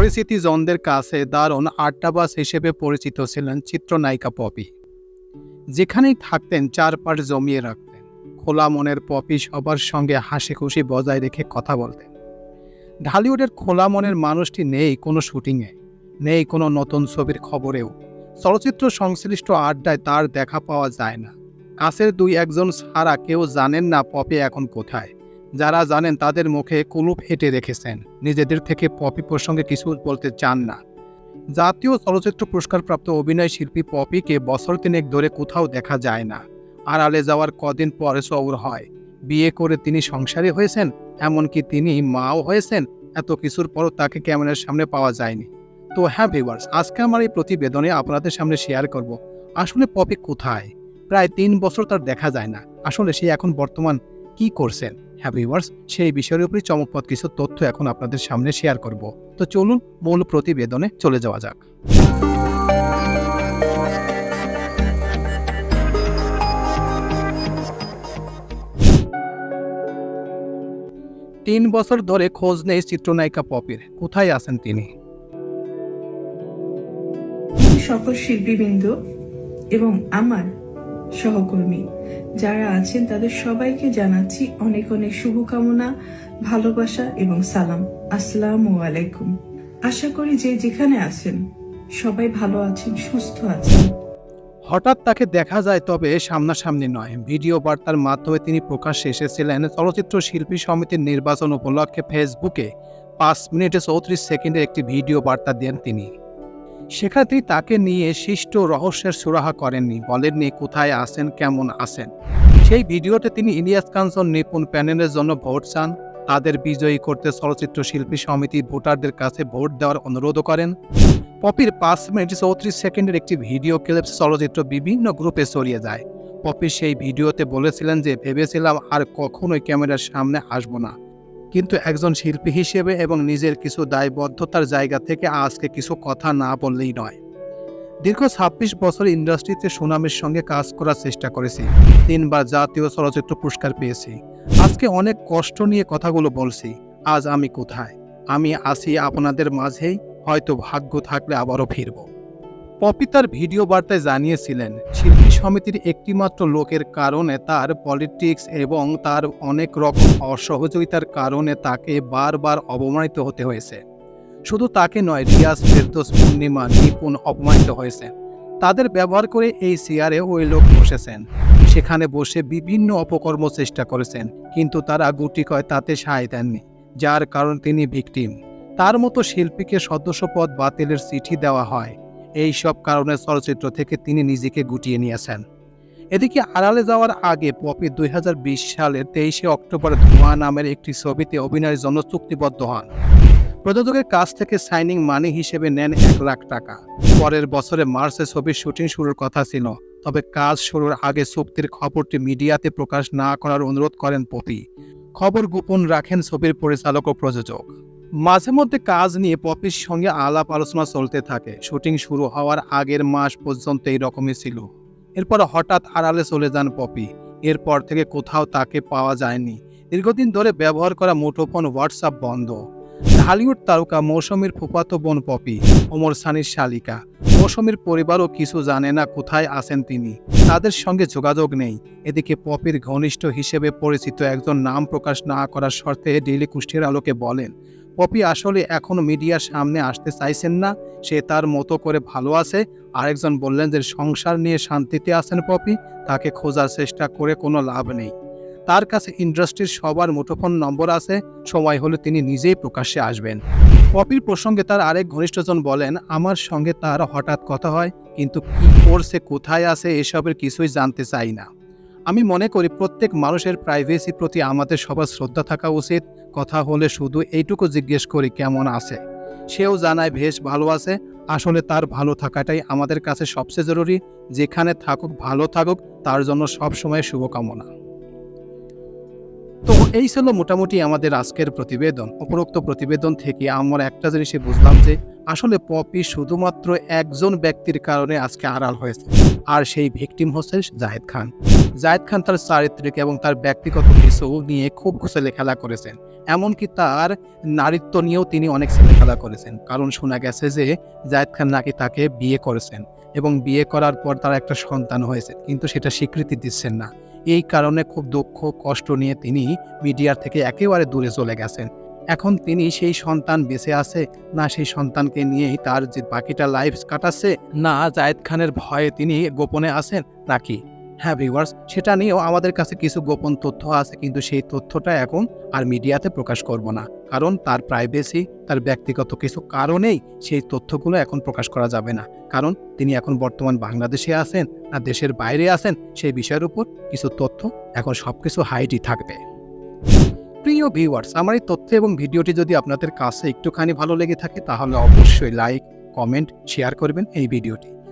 পরিচিতি জনদের কাছে দারুণ আড্ডাবাস হিসেবে পরিচিত ছিলেন চিত্রনায়িকা পপি। যেখানেই থাকতেন, চারপাশ জমিয়ে রাখতেন। খোলা মনের পপি সবার সঙ্গে হাসি খুশি বজায় রেখে কথা বলতেন। ঢালিউডের খোলা মনের মানুষটি নেই কোনো শুটিংয়ে, নেই কোনো নতুন ছবির খবরেও। চলচ্চিত্র সংশ্লিষ্ট আড্ডায় তার দেখা পাওয়া যায় না। কাছের দুই একজন ছাড়া কেউ জানেন না পপি এখন কোথায়। যারা জানেন তাদের মুখে কুলুপ হেঁটে রেখেছেন। নিজেদের থেকে পপি প্রসঙ্গে কিছু বলতে চান না। জাতীয় চলচ্চিত্র পুরস্কারপ্রাপ্ত অভিনয় শিল্পী পপিকে বছর তিনেক ধরে কোথাও দেখা যায় না। আড়ালে যাওয়ার কদিন পরে সৌর হয়। বিয়ে করে তিনি সংসারী হয়েছেন, এমনকি তিনি মাও হয়েছেন। এত কিছুর পরও তাকে ক্যামেরার সামনে পাওয়া যায়নি। তো হ্যাঁ ভিউয়ার্স, আজকে আমার এই প্রতিবেদনে আপনাদের সামনে শেয়ার করব, আসলে পপি কোথায়? প্রায় তিন বছর তার দেখা যায় না। আসলে সে এখন বর্তমান কি করছেন? হ্যাঁ ভিউয়ার্স সেই বিষয়ের উপরে চমকপদ কিছু তথ্য এখন আপনাদের সামনে শেয়ার করব। তো চলুন মূল প্রতিবেদনে চলে যাওয়া যাক। তিন বছর ধরে খোঁজ নেই চিত্রনায়িকা পপির। কোথায় আছেন তিনি? সকল শিল্পীবৃন্দ এবং আমার সহকর্মী। যারা আছেন, তাদের সবাইকে জানাচ্ছি অনেক অনেক শুভকামনা, ভালোবাসা এবং সালাম। আসসালামু আলাইকুম। আশা করি যে যেখানে আছেন, সবাই ভালো আছেন, সুস্থ আছেন। হঠাৎ তাকে দেখা যায় তবে সামনাসামনি নয়। ভিডিও বার্তার মাধ্যমে তিনি প্রকাশ্যে এসেছিলেন চলচ্চিত্র শিল্পী সমিতির নির্বাচন উপলক্ষে ফেসবুকে। পাঁচ মিনিটে চৌত্রিশ সেকেন্ডের একটি ভিডিও বার্তা দেন তিনি। তিনি তাকে নিয়ে শিষ্ট রহস্যের সুরাহা করেননি, বলেননি কোথায় আছেন, কেমন আছেন। সেই ভিডিওতে তিনি ইলিয়াস কাঞ্চন, নিপুণ প্যানেলের জন্য ভোট চান। তাদের বিজয়ী করতে চলচ্চিত্র শিল্পী সমিতি ভোটারদের কাছে ভোট দেওয়ার অনুরোধও করেন। পপির পাঁচ মিনিট চৌত্রিশ সেকেন্ডের একটি ভিডিও ক্লিপ চলচ্চিত্র বিভিন্ন গ্রুপে ছড়িয়ে যায়। পপি সেই ভিডিওতে বলেছিলেন যে, ভেবেছিলাম আর কখনোই ক্যামেরার সামনে আসব না। কিন্তু একজন শিল্পী হিসেবে এবং নিজের কিছু দায়বদ্ধতার জায়গা থেকে আজকে কিছু কথা না বললেই নয়। দীর্ঘ ছাব্বিশ বছর ইন্ডাস্ট্রিতে সুনামের সঙ্গে কাজ করার চেষ্টা করেছি। তিনবার জাতীয় চলচ্চিত্র পুরস্কার পেয়েছি। আজকে অনেক কষ্ট নিয়ে কথাগুলো বলছি। আজ আমি কোথায়? আমি আছি আপনাদের মাঝেই। হয়তো ভাগ্য থাকলে আবারও ফিরব। পপি তার ভিডিও বার্তায় জানিয়েছিলেন, শিল্পী সমিতির একটিমাত্র লোকের কারণে তার পলিটিক্স এবং তার অনেক রকম অসহযোগিতার কারণে তাকে বারবার অপমানিত হতে হয়েছে। শুধু তাকে নয়, রিয়াজ ফেরদোস, পূর্ণিমা, নিপুণ অপমানিত হয়েছে। তাদের ব্যবহার করে এই চেয়ারে ওই লোক বসেছেন। সেখানে বসে বিভিন্ন অপকর্ম চেষ্টা করেছেন, কিন্তু তারা গুটি কয় তাতে সায় দেননি, যার কারণ তিনি ভিকটিম। তার মতো শিল্পীকে সদস্যপদ বাতিলের চিঠি দেওয়া হয়। এই সব কারণে চলচ্চিত্র থেকে তিনি নিজেকে গুটিয়ে নিয়েছেন। এদিকে আড়ালে যাওয়ার আগে পপি দুই সালের তেইশে অক্টোবর ধোঁয়া নামের একটি ছবিতে অভিনয়ের জন্য চুক্তিবদ্ধ হন। প্রযোজকের কাছ থেকে সাইনিং মানি হিসেবে নেন এক লাখ টাকা। পরের বছরে মার্চে ছবির শুটিং শুরুর কথা ছিল, তবে কাজ শুরুর আগে চুক্তির খবরটি মিডিয়াতে প্রকাশ না করার অনুরোধ করেন পপি। খবর গোপন রাখেন ছবির পরিচালক ও প্রযোজক। মাঝে মধ্যে কাজ নিয়ে পপির সঙ্গে আলাপ আলোচনা চলতে থাকে। শুটিং শুরু হওয়ার আগের মাস পর্যন্ত এই রকমই ছিল। এরপর হঠাৎ আড়ালে চলে যান পপি। এরপর থেকে কোথাও তাকে পাওয়া যায়নি। দীর্ঘদিন ধরে ব্যবহার করা মুঠোফোন হোয়াটসঅ্যাপ বন্ধ। ঢালিউড তারকা মৌসুমীর ফুফাতো বোন পপি, ওমর সানির শালিকা। মৌসুমীর পরিবারও কিছু জানে না কোথায় আছেন তিনি। তাদের সঙ্গে যোগাযোগ নেই। এদিকে পপির ঘনিষ্ঠ হিসেবে পরিচিত একজন নাম প্রকাশ না করার শর্তে ডেইলি কুষ্টির আলোকে বলেন পপি আসলে এখনও মিডিয়ার সামনে আসতে চাইছেন না। সে তার মতো করে ভালো আছে। আরেকজন বললেন যে, সংসার নিয়ে শান্তিতে আছেন পপি, তাকে খোঁজার চেষ্টা করে কোনো লাভ নেই। তার কাছে ইন্ডাস্ট্রির সবার মুঠোফোন নম্বর আছে। সময় হলে তিনি নিজেই প্রকাশ্যে আসবেন। পপির প্রসঙ্গে তার আরেক ঘনিষ্ঠজন বলেন, আমার সঙ্গে তার হঠাৎ কথা হয়, কিন্তু কি করছে, কোথায় আছে, এসবের কিছুই জানতে চাই না। আমি মনে করি প্রত্যেক মানুষের প্রাইভেসির প্রতি আমাদের সবার শ্রদ্ধা থাকা উচিত। কথা হলে শুধু এইটুকু জিজ্ঞেস করি, কেমন আছে? সেও জানায়, বেশ ভালো আছে। আসলে তার ভালো থাকাটাই আমাদের কাছে সবচেয়ে জরুরি। যেখানে থাকুক, ভালো থাকুক, তার জন্য সবসময় শুভকামনা। তো এই ছিল মোটামুটি আমাদের আজকের প্রতিবেদন। উপরোক্ত প্রতিবেদন থেকে আমরা একটা জিনিসে বুঝলাম যে, আসলে পপি শুধুমাত্র একজন ব্যক্তির কারণে আজকে আড়াল হয়েছে। আর সেই ভিকটিম হচ্ছে জাহেদ খান। জাহেদ খান তার চারিত্রিক এবং তার ব্যক্তিগত কিছু নিয়ে খুব ছেলে খেলা করেছেন। এমনকি তার নারীত্ব নিয়েও তিনি অনেক ছেলে খেলা করেছেন। কারণ শোনা গেছে যে জাহেদ খান নাকি তাকে বিয়ে করেছেন এবং বিয়ে করার পর তার একটা সন্তান হয়েছে, কিন্তু সেটা স্বীকৃতি দিচ্ছেন না। এই কারণে খুব দুঃখ, কষ্ট নিয়ে তিনি মিডিয়ার থেকে একেবারে দূরে চলে গেছেন। এখন তিনি সেই সন্তান বেঁচে আছে না সেই সন্তানকে নিয়েই তার যে বাকিটা লাইফ কাটাচ্ছে, না জায়েদ খানের ভয়ে তিনি গোপনে আছেন নাকি? হ্যাঁ ভিউয়ার্স সেটা নিয়েও আমাদের কাছে কিছু গোপন তথ্য আছে, কিন্তু সেই তথ্যটা এখন আর মিডিয়াতে প্রকাশ করব না। কারণ তার প্রাইভেসি তার ব্যক্তিগত কিছু কারণেই সেই তথ্যগুলো এখন প্রকাশ করা যাবে না। কারণ তিনি এখন বর্তমান বাংলাদেশে আছেন না দেশের বাইরে আছেন, সেই বিষয়ের উপর কিছু তথ্য এখন সব কিছু হাইটই থাকবে। প্রিয় ভিউয়ার্স আমার এই তথ্য এবং ভিডিওটি যদি আপনাদের কাছে একটুখানি ভালো লেগে থাকে, তাহলে অবশ্যই লাইক কমেন্ট শেয়ার করবেন এই ভিডিওটি।